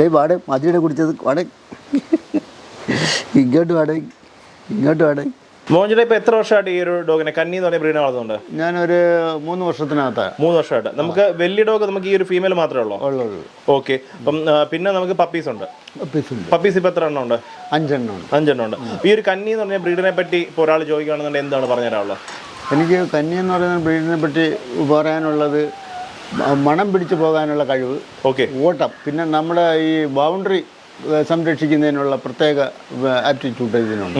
Day വാടേ മതിയുടെ കുടിച്ചത് വാടേ. ഇങ്ങോട്ട് വാടേ ഇങ്ങോട്ട് വാടേ. മോഹൻജിയുടെ ഇപ്പൊ എത്ര വർഷമായിട്ട് ഈ ഒരു ഡോഗിനെ കന്നി എന്ന് പറയുന്ന ബ്രീഡിനെ വളർത്തുന്നുണ്ട്? ഒരു മൂന്ന് വർഷത്തിനകത്ത്. മൂന്ന് വർഷമായിട്ട്. നമുക്ക് വലിയ ഡോഗ് നമുക്ക് ഈ ഒരു ഫീമെയിൽ മാത്രമേ ഉള്ളൂ? ഉള്ളൂ ഓക്കെ. അപ്പം പിന്നെ നമുക്ക് പപ്പീസ് ഉണ്ട്. പപ്പീസ് ഇപ്പൊ എത്ര എണ്ണം ഉണ്ട്? അഞ്ചെണ്ണം ഉണ്ട്. അഞ്ചെണ്ണം ഉണ്ട്. ഈ ഒരു കന്നി എന്ന് പറഞ്ഞ ബ്രീഡിനെ പറ്റി ഇപ്പോൾ ഒരാൾ ചോദിക്കുകയാണെന്നുണ്ടെങ്കിൽ എന്താണ് പറഞ്ഞു തരാനുള്ളത്? എനിക്ക് കന്നി എന്ന് പറയുന്ന ബ്രീഡിനെ പറ്റി പറയാനുള്ളത് മണം പിടിച്ചു പോകാനുള്ള കഴിവ് ഓക്കെ. ഓട്ടം പിന്നെ നമ്മുടെ ഈ ബൗണ്ടറി സംരക്ഷിക്കുന്നതിനുള്ള പ്രത്യേക ആപ്റ്റിറ്റ്യൂഡ് ഇതിനുണ്ട്.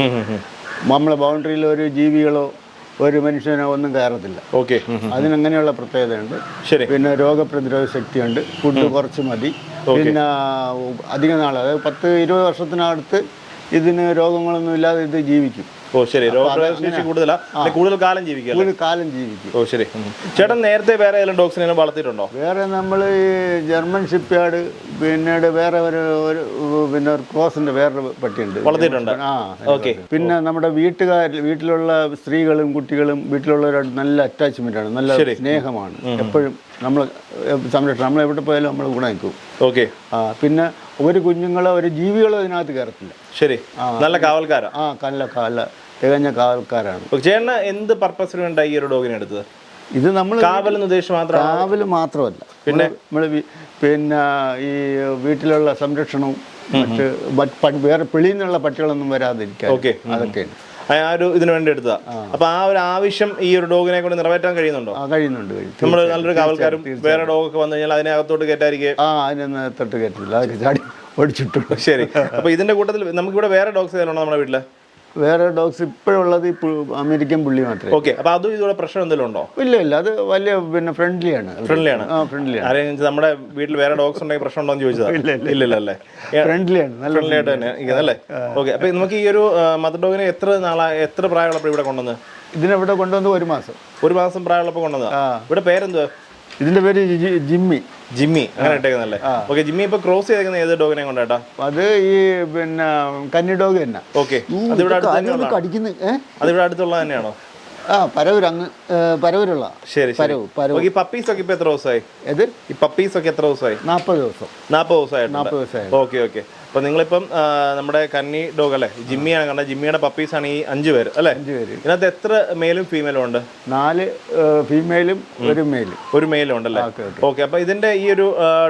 നമ്മളെ ബൗണ്ടറിയിൽ ഒരു ജീവികളോ ഒരു മനുഷ്യനോ ഒന്നും കയറത്തില്ല. ഓക്കെ. അതിനങ്ങനെയുള്ള പ്രത്യേകതയുണ്ട്. ശരി. പിന്നെ രോഗപ്രതിരോധ ശക്തിയുണ്ട്. ഫുഡ് കുറച്ച് മതി. പിന്നെ അധിക നാൾ അതായത് പത്ത് ഇരുപത് വർഷത്തിനടുത്ത് ഇതിന് രോഗങ്ങളൊന്നും ഇല്ലാതെ ഇത് ജീവിക്കും. ഓ ശരി. കൂടുതൽ കാലം ജീവിക്കുക കാലം ജീവിക്കും. ഓ ശരി. ചേട്ടൻ നേരത്തെ വേറെ ഏതെങ്കിലും ഡോഗ്സിനെ വളർത്തിയിട്ടുണ്ടോ? വേറെ നമ്മൾ ഈ ജർമ്മൻ ഷിപ്പ്യാർഡ് പിന്നീട് വേറെ ഒരു ഒരു പിന്നെ ഒരു ക്രോസിന്റെ വേറൊരു പട്ടിയുണ്ട്. വളർത്തിയിട്ടുണ്ട്. ആ ഓക്കെ. പിന്നെ നമ്മുടെ വീട്ടുകാർ വീട്ടിലുള്ള സ്ത്രീകളും കുട്ടികളും വീട്ടിലുള്ളവരോട് നല്ല അറ്റാച്ച്മെന്റ് ആണ് നല്ല സ്നേഹമാണ്. എപ്പോഴും നമ്മൾ സംരക്ഷണം നമ്മൾ എവിടെ പോയാലും നമ്മൾ കൂടെ നിൽക്കും ഓക്കെ. ആ പിന്നെ ഒരു കുഞ്ഞുങ്ങളോ ഒരു ജീവികളോ ഇതിനകത്ത് കയറത്തില്ല. ശരി. നല്ല കാവൽക്കാരോ. ആ കല്ല കാല തികഞ്ഞ കാവൽക്കാരാണ്. ചേട്ടന് എന്ത് പർപ്പസിന് വേണ്ട ഈ ഒരു ഡോഗിനെ എടുത്തത്? ഇത് നമ്മൾ കാവൽ മാത്രം കാവൽ മാത്രമല്ല. പിന്നെ? നമ്മൾ പിന്നെ ഈ വീട്ടിലുള്ള സംരക്ഷണവും മറ്റ് വേറെ പിളിയിൽ നിന്നുള്ള പട്ടികളൊന്നും വരാതിരിക്കാൻ ഓക്കെ. അതൊക്കെയാണ്. ആ ഒരു ഇതിനു വേണ്ടി എടുത്തതാ. അപ്പൊ ആ ഒരു ആവശ്യം ഈ ഒരു ഡോഗിനെ കൊണ്ട് നിറവേറ്റാൻ കഴിയുന്നുണ്ടോ? കഴിയുന്നുണ്ട് നമ്മൾ നല്ലൊരു കാവൽക്കാരും വേറെ ഡോഗൊക്കെ വന്നു കഴിഞ്ഞാൽ അതിനെ അകത്തോട്ട് കയറ്റായിരിക്കും ആ കയറ്റില്ല ഓടിച്ചിട്ടുള്ളൂ ചാടി ശരി. അപ്പൊ ഇതിന്റെ കൂട്ടത്തിൽ നമുക്കിവിടെ വേറെ ഡോഗ്സ് ഏതാണോ നമ്മുടെ വീട്ടിൽ? വേറെ ഡോഗ്സ് ഇപ്പോഴുള്ളത് അമേരിക്കൻ പുള്ളി മാത്രമേ ഓക്കെ അപ്പൊ അതും ഇതുകൂടെ പ്രശ്നം എന്തെങ്കിലും ഉണ്ടോ? ഇല്ല ഇല്ല അത് വലിയ പിന്നെ ഫ്രണ്ട്ലിയാണ് ഫ്രണ്ട്ലിയാണ് ആ ഫ്രണ്ട്ലിയാണ് ആരെയും നമ്മുടെ വീട്ടിൽ വേറെ ഡോഗ്സ് ഉണ്ടെങ്കിൽ പ്രശ്നം ഉണ്ടോ എന്ന് ചോദിച്ചതാ? ഇല്ല അല്ലേ? ഫ്രണ്ട്ലിയാണ് നല്ല ഫ്രണ്ട്ലി ആയിട്ട് തന്നെ അല്ലേ? ഓക്കെ അപ്പൊ നമുക്ക് ഈ ഒരു മദർ ഡോഗിനെ എത്ര നാളാ എത്ര പ്രായമുള്ളപ്പോൾ ഇവിടെ കൊണ്ടുവന്ന് ഇതിനെവിടെ കൊണ്ടുവന്ന് ഒരു മാസം. ഒരു മാസം പ്രായമുള്ളപ്പോൾ കൊണ്ടുവന്നതാ? ഇവിടെ പേരെന്തുവാ? ഇതിന്റെ പേര് ജിമ്മി. ജിമ്മി. അങ്ങനെ ഇട്ടേക്കുന്നല്ലേ ഓക്കെ ജിമ്മി ഇപ്പൊ ക്രോസ് ചെയ്തേക്കുന്ന ഏത് ഡോഗിനെ കൊണ്ടാട്ടാ? അത് ഈ പിന്നെ കന്നി ഡോഗ് തന്നെ. ഓക്കെ. അതിവിടെ കടിക്കുന്നു അടുത്തുള്ള തന്നെയാണോ? ആ പരവൂർ അങ്ങ് പരവൂരുള്ള ശരി പരവൂർ ഈ പപ്പീസ് ഒക്കെ ഇപ്പൊ എത്ര ദിവസമായി? ഇത് ഈ പപ്പീസ് ഒക്കെ എത്ര ദിവസമായി? നാൽപ്പത് ദിവസം. നാൽപ്പത് ദിവസമായി നാൽപ്പത് ദിവസമായി ഓക്കെ ഓക്കെ. അപ്പൊ നിങ്ങളിപ്പം നമ്മുടെ കന്നി ഡോഗ് അല്ലേ? ജിമ്മിയാണ് കണ്ടത്. ജിമ്മിയുടെ പപ്പീസ് ആണ് ഈ അഞ്ച് പേര് അല്ലേ? അഞ്ച് പേര്. ഇതിനകത്ത് എത്ര മെയിലും ഫീമെയിലും ഉണ്ട്? നാല് ഫീമെയിലും ഒരു മെയിലും ഒരു മെയിലും ഉണ്ടല്ലേ? ഓക്കെ അപ്പോൾ ഇതിന്റെ ഈ ഒരു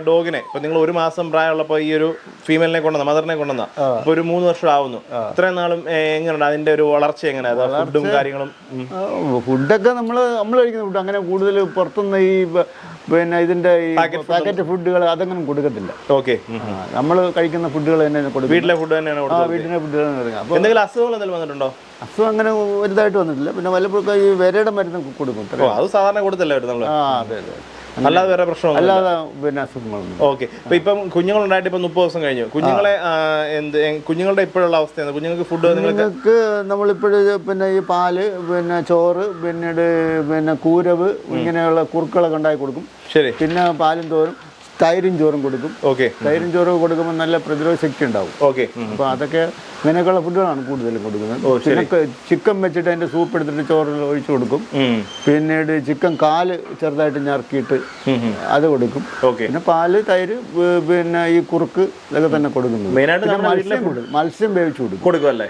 ഡോഗിനെ ഇപ്പൊ നിങ്ങൾ ഒരു മാസം പ്രായമുള്ളപ്പോൾ ഈ ഒരു ഫീമെയിലിനെ കൊണ്ടുവന്ന മദറിനെ കൊണ്ടുവന്ന അപ്പൊ ഒരു മൂന്ന് വർഷം ആവുന്നു. ഇത്രയും നാളും എങ്ങനെയുണ്ട്? അതിന്റെ ഒരു വളർച്ച എങ്ങനെയാണ് ഫുഡും കാര്യങ്ങളും. ഫുഡൊക്കെ നമ്മൾ നമ്മൾ കഴിക്കുന്ന ഫുഡ് അങ്ങനെ കൂടുതൽ പുറത്തുനിന്ന് ഈ പിന്നെ ഇതിന്റെ ഈ പാക്കറ്റ് ഫുഡുകൾ അതങ്ങനെ കൊടുക്കത്തില്ല. ഓക്കെ നമ്മൾ കഴിക്കുന്ന ഫുഡുകൾ തന്നെ കൊടുക്കും വീട്ടിലെ ഫുഡ് തന്നെയാണ് ആ വീട്ടിലെ വീട്ടിലെ ഫുഡുകൾ കൊടുക്കുക അപ്പോൾ എന്തെങ്കിലും അസുഖങ്ങൾ എന്തെങ്കിലും വന്നിട്ടുണ്ടോ? അസുഖം അങ്ങനെ വലുതായിട്ട് വന്നിട്ടില്ല. പിന്നെ വല്ലപ്പോഴൊക്കെ ഈ വിരയുടെ മരുന്ന് കൊടുക്കും. അത് സാധാരണ കൊടുത്തല്ലേ നമ്മൾ ആ അതെ അതെ. അല്ലാതെ വേറെ പ്രശ്നം അല്ലാതെ പിന്നെ അസുഖങ്ങളൊന്നും ഓക്കെ. ഇപ്പൊ ഇപ്പം കുഞ്ഞുങ്ങളുണ്ടായിട്ട് ഇപ്പൊ മുപ്പത് ദിവസം കഴിഞ്ഞു. കുഞ്ഞുങ്ങളെ എന്ത് കുഞ്ഞുങ്ങളുടെ ഇപ്പോഴുള്ള അവസ്ഥയാണ്. കുഞ്ഞുങ്ങൾക്ക് ഫുഡ് നിങ്ങൾ നിങ്ങൾക്ക് നമ്മളിപ്പോഴും പിന്നെ ഈ പാൽ പിന്നെ ചോറ് പിന്നീട് പിന്നെ കൂരവ് ഇങ്ങനെയുള്ള കുറുക്കളൊക്കെ ഉണ്ടാക്കി കൊടുക്കും. ശരി. പിന്നെ പാലും തോറും തൈരും ചോറും കൊടുക്കും. ഓക്കെ. തൈരും ചോറും കൊടുക്കുമ്പോൾ നല്ല പ്രതിരോധ ശക്തി ഉണ്ടാവും. ഓക്കെ. അപ്പോൾ അതൊക്കെ ഇങ്ങനെയൊക്കെയുള്ള ഫുഡുകളാണ് കൂടുതലും കൊടുക്കുന്നത്. പിന്നെ ചിക്കൻ വെച്ചിട്ട് അതിന്റെ സൂപ്പ് എടുത്തിട്ട് ചോറിൽ ഒഴിച്ചു കൊടുക്കും. പിന്നീട് ചിക്കൻ കാൽ ചെറുതായിട്ട് ഞറുക്കിയിട്ട് അത് കൊടുക്കും. പിന്നെ പാൽ തൈര് പിന്നെ ഈ കുറുക്ക് ഇതൊക്കെ തന്നെ കൊടുക്കുന്നത്. മത്സ്യം കൊടുക്കും. മത്സ്യം വേവിച്ചു കൊടുക്കും. കൊടുക്കുമല്ലേ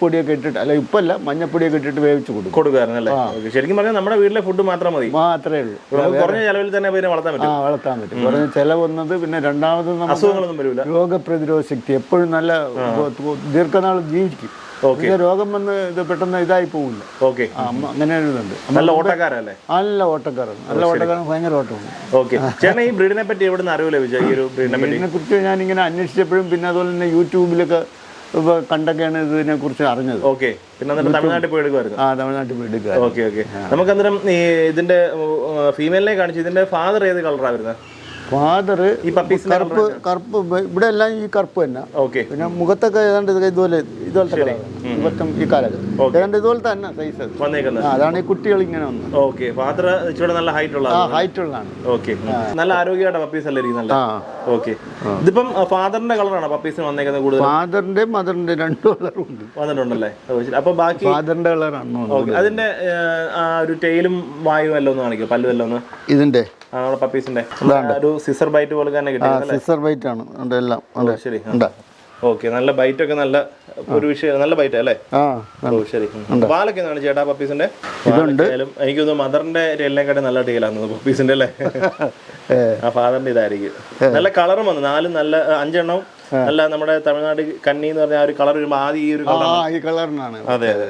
പൊടിയൊക്കെ ഇട്ടിട്ട് അല്ല ഇപ്പല്ല മഞ്ഞപ്പൊടിയൊക്കെ ഇട്ടിട്ട് വേവിച്ചു കൊടുക്കും. ഓക്കെ. ശരിക്കും പറഞ്ഞാൽ നമ്മുടെ വീട്ടിലെ ഫുഡ് മാത്രം മതി. മാത്രമേ ഉള്ളൂ. കുറഞ്ഞ ചെലവിൽ തന്നെ വളർത്താൻ പറ്റും. വളർത്താൻ പറ്റും. കുറഞ്ഞ ചിലവൊന്നത് പിന്നെ രണ്ടാമത് നമുക്ക് അസുഖങ്ങളൊന്നും വരില്ല രോഗപ്രതിരോധ ശക്തി എപ്പോഴും നല്ല ദീർഘനാൾ ജീവിക്കും. രോഗം വന്ന് ഇത് പെട്ടെന്ന് ഇതായി പോകില്ല ഓക്കെ. അങ്ങനെ ഒരു ഇതുണ്ട്. നല്ല ഓട്ടക്കാരല്ലേ? നല്ല ഓട്ടക്കാരാണ്. നല്ല ഓട്ടക്കാരൻ ഭയങ്കര ഓട്ടമാണ്. ഓക്കെ. ചേട്ടൻ ഈ ബ്രീഡിനെ പറ്റി എവിടെ നിന്ന് അറിവ് ലഭിച്ച ഈ ഒരു ബ്രീഡിനെ കുറിച്ച് ഞാൻ ഇങ്ങനെ അന്വേഷിച്ചപ്പോഴും പിന്നെ അതുപോലെ തന്നെ യൂട്യൂബിലൊക്കെ കണ്ടൊക്കെയാണ് ഇതിനെ കുറിച്ച് അറിഞ്ഞത്. ഓക്കെ. പിന്നെ തമിഴ്നാട്ടിൽ പോയി എടുക്കുമായിരുന്നു. ആ തമിഴ്നാട്ടിൽ പോയി എടുക്കുക ഓക്കെ ഓക്കെ. നമുക്ക് അന്നേരം ഈ ഇതിന്റെ ഫീമെയിലിനെ കാണിച്ചു ഇതിന്റെ ഫാദർ ഏത് കളറാണ് വരുന്നത് ഫാദർ ഈ പപ്പീസിന്റെ കറുപ്പ് കറുപ്പ് ഇവിടെ എല്ലാം ഈ കറുപ്പ് തന്നെ. ഓക്കെ പിന്നെ മുഖത്തൊക്കെ ഏതാണ്ട് ഇത് ഇതുപോലെ ഇതുപോലത്തെ മുഖത്തും ഈ കാലത്ത് ഏതാണ്ട് ഇതുപോലത്തെ തന്നെ സൈസ് വന്നേക്കുന്നത്. അതാണ് ഈ കുട്ടികൾ ഇങ്ങനെ വന്നത്. ഓക്കെ ഫാദർ ഇച്ചിരി നല്ല ഹൈറ്റ് ഉള്ള ഹൈറ്റ് ഉള്ളതാണ് ഓക്കെ നല്ല ആരോഗ്യമായിട്ട് പപ്പീസ് അല്ലേ നല്ല ഓക്കെ ഇതിപ്പം ഫാദറിന്റെ കളറാണ് പപ്പീസിന് വന്നേക്കുന്നത് കൂടുതൽ ഫാദറിന്റെ മദറിന്റെ രണ്ടു കളറും ഉണ്ട്. വന്നിട്ടുണ്ടല്ലേ. അപ്പൊ ബാക്കി ഫാദറിന്റെ കളറാണ് അതിന്റെ ആ ഒരു ടെയിലും വായു എല്ലാം ഒന്ന് കാണിക്കും. പല്ലു എല്ലാം ഒന്ന്. ഇതിന്റെ നമ്മുടെ പപ്പീസിന്റെ ഒരു സിസർ ബൈറ്റ് പോലെ തന്നെ കിട്ടിയത് സിസർ ബൈറ്റ് ആണ്. എല്ലാം. ശരി. ഓക്കെ നല്ല ബൈറ്റ് ഒക്കെ നല്ല ഒരു വിഷയം നല്ല ബൈറ്റ് അല്ലേ? ഓ ശരി. പാലൊക്കെ എന്താണ് ചേട്ടാ പപ്പീസിന്റെ എനിക്ക് തോന്നുന്നു മദറിന്റെ ടീലിനെക്കാട്ടി നല്ല ടീലാന്ന് പപ്പീസിന്റെ അല്ലേ? ആ ഫാദറിന്റെ ഇതായിരിക്കും. നല്ല കളറും വന്നു. നാലും നല്ല അഞ്ചെണ്ണവും നല്ല നമ്മുടെ തമിഴ്നാട് കന്നി എന്ന് പറഞ്ഞ ആ ഒരു കളർ വരുമ്പോൾ ആദ്യം ഈ ഒരു കളറാണ്. അതെ അതെ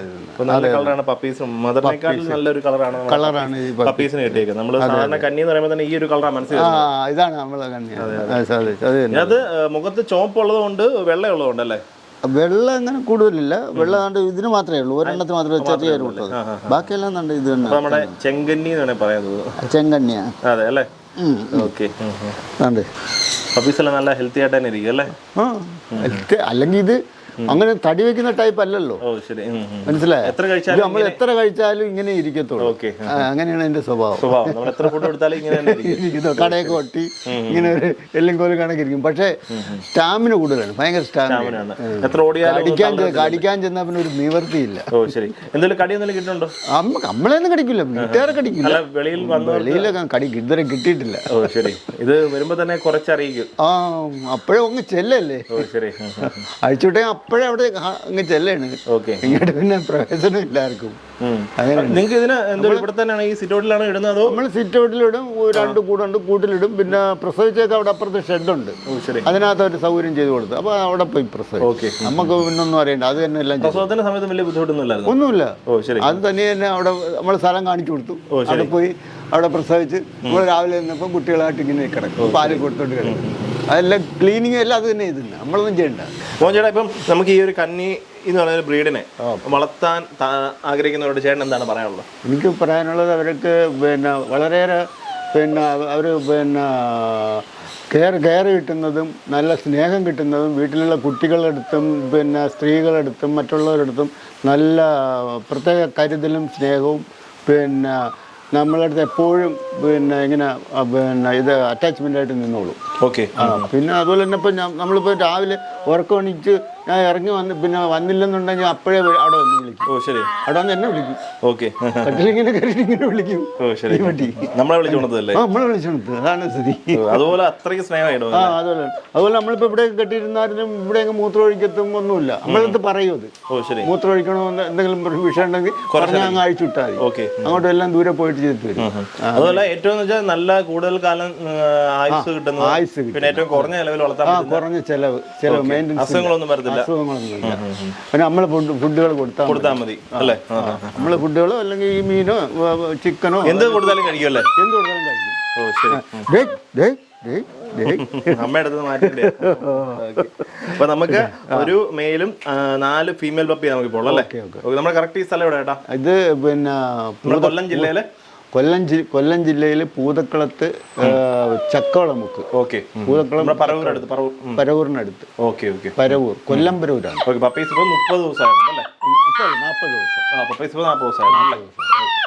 നല്ല കളറാണ് പപ്പീസും. മദറിനെക്കാട്ടിലും നല്ലൊരു കളറാണ് കളറാണ് പപ്പീസിന് കിട്ടിയേക്കുന്നത്. നമ്മൾ സാധാരണ കന്നി എന്ന് പറയുമ്പോൾ തന്നെ ഈ ഒരു കളറാണ് മനസ്സിലാക്കുന്നത് ഇതാണ് നമ്മളെ അത് മുഖത്ത് ചോപ്പുള്ളത് കൊണ്ട് വെള്ളയുള്ളത് കൊണ്ടല്ലേ വെള്ളം അങ്ങനെ കൂടുതലില്ല. വെള്ളം കണ്ട് ഇതിന് മാത്രമേ ഉള്ളൂ. ഒരെണ്ണത്തിന് മാത്രമേ ചെറിയ ഉള്ളത് ബാക്കിയെല്ലാം കണ്ട് ഇത് തന്നെ നമ്മുടെ ചെങ്കന്നി എന്ന് പറയുന്നത് പറയാൻ അതെ അല്ലേ? ഓക്കെ. നല്ല ഹെൽത്തി ആയിട്ട് തന്നെ ഇരിക്കും അല്ലേ? അല്ലെങ്കിൽ ഇത് അങ്ങനെ തടി വെക്കുന്ന ടൈപ്പ് അല്ലല്ലോ. മനസ്സിലായി? നമ്മൾ എത്ര കഴിച്ചാലും ഇങ്ങനെ ഇരിക്കത്തുള്ളൂ. അങ്ങനെയാണ് എന്റെ സ്വഭാവം. കടയൊക്കെ ഒട്ടി ഇങ്ങനെ ഒരു എല്ലും കോലും കണക്കിരിക്കും പക്ഷേ സ്റ്റാമിന കൂടുതലാണ്. ഭയങ്കര സ്റ്റാമിന. അടിക്കാൻ എത്ര ഓടിയാലും കടിക്കാൻ ചെ- കടിക്കാൻ ചെന്നാൽ പിന്നെ ഒരു നിവർത്തിയില്ല. നമ്മളെയൊന്നും കടിക്കില്ല വീട്ടുകാരെ കടിക്കില്ല വെളിയിലൊക്കെ കടി ഇതുവരെ കിട്ടിയിട്ടില്ല. ഇത് വരുമ്പോ തന്നെ കുറച്ചറിയിക്കും. ആ അപ്പോഴും ഒന്ന് ചെല്ലല്ലേ. അഴിച്ചുവിട്ടേ അപ്പോഴേ അവിടെ അങ്ങ് ചെല്ലാണ്. ഓക്കെ ഇങ്ങോട്ട് പിന്നെ പ്രവേശനം ഇല്ലാർക്കും. ഉം. അങ്ങനെ നിങ്ങൾക്ക് ഇതിന് എന്തെങ്കിലും ഇവിടെ തന്നെയാണ് ഈ സിറ്റൗട്ടിലാണ് ഇടുന്നത് അതോ നമ്മൾ സിറ്റ് ഔട്ടിലിടും രണ്ട് കൂടുണ്ട് കൂട്ടിലിടും. പിന്നെ പ്രസവിച്ചൊക്കെ അവിടെ അപ്പുറത്ത് ഷെഡുണ്ട് അതിനകത്ത് ഒരു സൗകര്യം ചെയ്ത് കൊടുത്തു. അപ്പോൾ അവിടെ പോയി പ്രസവിച്ചു ഓക്കെ നമുക്ക് പിന്നൊന്നും അറിയണ്ട. അത് തന്നെ എല്ലാം പ്രസവത്തിന്റെ സമയത്ത് വലിയ ബുദ്ധിമുട്ടൊന്നുമില്ല ഒന്നുമില്ല. അത് തന്നെ തന്നെ അവിടെ നമ്മൾ സ്ഥലം കാണിച്ചു കൊടുത്തു. അവിടെ പോയി അവിടെ പ്രസവിച്ച് നമ്മൾ രാവിലെ നിന്നപ്പോൾ കുട്ടികളായിട്ട് ഇങ്ങനെ കിടക്കും. പാൽ കൊടുത്തോണ്ട് കിടക്കും. അതെല്ലാം ക്ലീനിങ് എല്ലാം അത് തന്നെ ഇതില്ല നമ്മളൊന്നും ചെയ്യണ്ട. മോൻ ചേട്ടാ ഇപ്പം നമുക്ക് ഈ ഒരു കന്നി എന്ന് പറയുന്ന ബ്രീഡിനെ വളർത്താൻ ആഗ്രഹിക്കുന്നവരോട് ചേട്ടൻ എന്താണ് പറയാനുള്ളത്? എനിക്ക് പറയാനുള്ളത് അവർക്ക് പിന്നെ വളരെയേറെ പിന്നെ അവർ പിന്നെ കെയർ കെയർ കിട്ടുന്നതും നല്ല സ്നേഹം കിട്ടുന്നതും വീട്ടിലുള്ള കുട്ടികളെടുത്തും പിന്നെ സ്ത്രീകളെടുത്തും മറ്റുള്ളവരെടുത്തും നല്ല പ്രത്യേക കരുതലും സ്നേഹവും പിന്നെ നമ്മളടുത്ത് എപ്പോഴും പിന്നെ ഇങ്ങനെ പിന്നെ ഇത് അറ്റാച്ച്മെന്റ് ആയിട്ട് നിന്നോളൂ. ഓക്കെ പിന്നെ അതുപോലെ തന്നെ ഇപ്പം നമ്മളിപ്പോൾ രാവിലെ ഉറക്കം എണീച്ച് ഞാൻ ഇറങ്ങി വന്ന് പിന്നെ വന്നില്ലെന്നുണ്ടെങ്കിൽ അപ്പോഴേ വി- അവിടെ വന്ന് വിളിക്കും. ഓ ശരി. അവിടെ വന്ന് എന്നെ വിളിക്കും. ഓക്കെ. കട്ടിലിങ്ങനെ കയറിയിട്ട് ഇങ്ങനെ വിളിക്കും. ഓ ശരി. പറ്റി നമ്മളെ വിളിച്ചു ആ നമ്മളെ വിളിച്ചോണ്ട് അതാണ് സ്ഥിതി. അതുപോലെ അത്രയ്ക്ക് സ്നേഹമായിട്ടോ? ആ അതുപോലെ. അതുപോലെ നമ്മളിപ്പോൾ ഇവിടെ കെട്ടിയിരുന്നാലും ഇവിടെ അങ്ങ് മൂത്രം ഒഴിക്കത്തും ഒന്നുമില്ല. നമ്മളടുത്ത് പറയും അത് ഓ ശരി. മൂത്രം ഒഴിക്കണമെന്ന് എന്തെങ്കിലും ഒരു വിഷയം ഉണ്ടെങ്കിൽ പറഞ്ഞാൽ അങ്ങ് അഴിച്ചു വിട്ടാൽ മതി. ഓക്കെ. അങ്ങോട്ടും എല്ലാം ദൂരെ പോയിട്ട് ചെയ്തിട്ട് വരും. അതുപോലെ ഏറ്റവും എന്ന് വെച്ചാൽ നല്ല കൂടുതൽ കാലം ആയുസ് കിട്ടുന്നത് ആയുസ് കിട്ടും. പിന്നെ ഏറ്റവും കുറഞ്ഞ ചെലവിൽ വളർത്താൻ ആ പറ്റുന്ന കുറഞ്ഞ ചെലവ്. ചെലവ്. മെയിന്റെനൻസ് അസുഖങ്ങളൊന്നും വരത്തില്ല. പിന്നെ നമ്മൾ ഫുഡ് ഫുഡുകൾ കൊടുത്താൽ കൊടുത്താൽ മതി. അല്ലേ. നമ്മൾ ഫുഡുകളോ അല്ലെങ്കിൽ ഈ മീനോ ചിക്കനോ എന്ത് കൊടുത്താലും കഴിക്കുമല്ലേ എന്ത് കൊടുത്താലും കഴിക്കും. ഓ ശരി. അമ്മയുടെ അടുത്ത് അപ്പൊ നമുക്ക് ഒരു മെയിലും നാല് ഫീമെയിൽ പപ്പി നമുക്ക് ഇപ്പോൾ അല്ലേ? നമ്മുടെ കറക്റ്റ് ഈ സ്ഥലം എവിടെ ഏട്ടാ? ഇത് പിന്നെ കൊല്ലം ജില്ലയിലെ കൊല്ലം ജി കൊല്ലം ജില്ലയിൽ പൂതക്കുളത്ത് ചക്കവളമുക്ക്. ഓക്കെ. പൂതക്കുളം പരവൂരടുത്ത് പരവൂരിനടുത്ത്. Okay okay. പരവൂർ. കൊല്ലം പരവൂരാണ്. ഓക്കെ പപ്പീസ് ഇപ്പോൾ മുപ്പത് ദിവസമായിരുന്നു അല്ലേ? നാൽപ്പത് ദിവസം. ആ പപ്പീസ് ഇപ്പോൾ നാൽപ്പത് ദിവസമായിരുന്നു